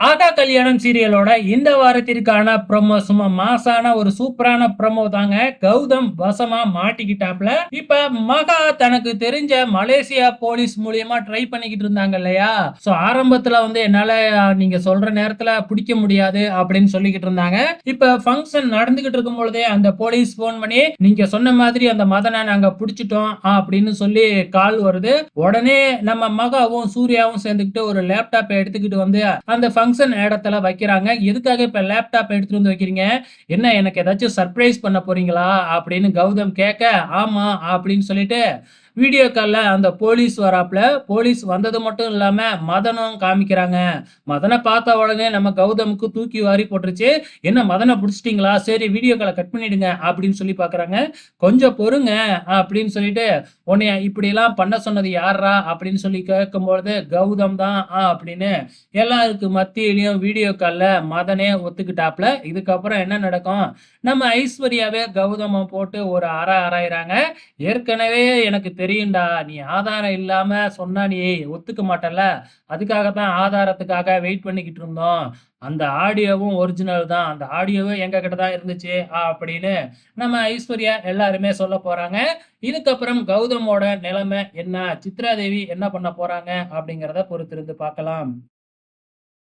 ஆகா கல்யாணம் சீரியலோட இந்த வாரத்திற்கான ப்ரொமோ சும்மா மாசான ஒரு சூப்பரான ப்ரொமோ தாங்க கௌதம் வசமா மாட்டிக்கிட்டாப்ல. இப்ப மகா தனக்கு தெரிஞ்ச மலேசியா போலீஸ் மூலியமா ட்ரை பண்ணிக்கிட்டு இருந்தாங்க இல்லையா? சோ ஆரம்பத்துல வந்து என்னால நீங்க சொல்ற நேரத்துல பிடிக்க முடியாது அப்படின்னு சொல்லிக்கிட்டு இருந்தாங்க. இப்ப ஃபங்க்ஷன் நடந்துகிட்டு இருக்கும் பொழுதே அந்த போலீஸ் போன் பண்ணி நீங்க சொன்ன மாதிரி அந்த மதனை நாங்க பிடிச்சிட்டோம் அப்படின்னு சொல்லி கால் வருது. உடனே நம்ம மகாவும் சூர்யாவும் சேர்ந்துக்கிட்டு ஒரு லேப்டாப் எடுத்துக்கிட்டு வந்து அந்த ஃபங்க்ஷன் இடத்துல வைக்கிறாங்க. எதுக்காக இப்ப லேப்டாப் எடுத்துட்டு வந்து வைக்கிறீங்க? என்ன எனக்கு ஏதாச்சும் சர்ப்ரைஸ் பண்ண போறீங்களா? அப்படின்னு கௌதம் கேட்க ஆமா அப்படின்னு சொல்லிட்டு வீடியோ காலில் அந்த போலீஸ் வராப்புல போலீஸ் வந்தது மட்டும் இல்லாமல் மதனும் காமிக்கிறாங்க. மதனை பார்த்த உடனே நம்ம கௌதமுக்கு தூக்கி வாரி போட்டுருச்சு. என்ன மதனை பிடிச்சிட்டிங்களா? சரி வீடியோ காலை கட் பண்ணிடுங்க அப்படின்னு சொல்லி பார்க்குறாங்க கொஞ்சம் பொறுங்க அப்படின்னு சொல்லிட்டு உன்னைய இப்படிலாம் பண்ண சொன்னது யாரா அப்படின்னு சொல்லி கேட்கும்பொழுது கௌதம் தான் அப்படின்னு எல்லாருக்கு மத்தியிலையும் வீடியோ காலில் மதனே ஒத்துக்கிட்டாப்புல இதுக்கப்புறம் என்ன நடக்கும்? நம்ம ஐஸ்வர்யாவே கௌதம போட்டு ஒரு அற அறாயிறாங்க. ஏற்கனவே எனக்கு தெரியும்டா நீ ஆதாரம் இல்லாம சொன்னா நீ ஒத்துக்க மாட்டல அதுக்காக தான் ஆதாரத்துக்காக வெயிட் பண்ணிக்கிட்டு இருந்தோம். அந்த ஆடியோவும் ஒரிஜினல் தான். அந்த ஆடியோவும் எங்க கிட்ட தான் இருந்துச்சு அப்படின்னு நம்ம ஐஸ்வர்யா எல்லாருமே சொல்ல போறாங்க. இதுக்கப்புறம் கௌதமோட நிலைமை என்ன? சித்ரா தேவி என்ன பண்ண போறாங்க? அப்படிங்கிறத பொறுத்திருந்து பார்க்கலாம்.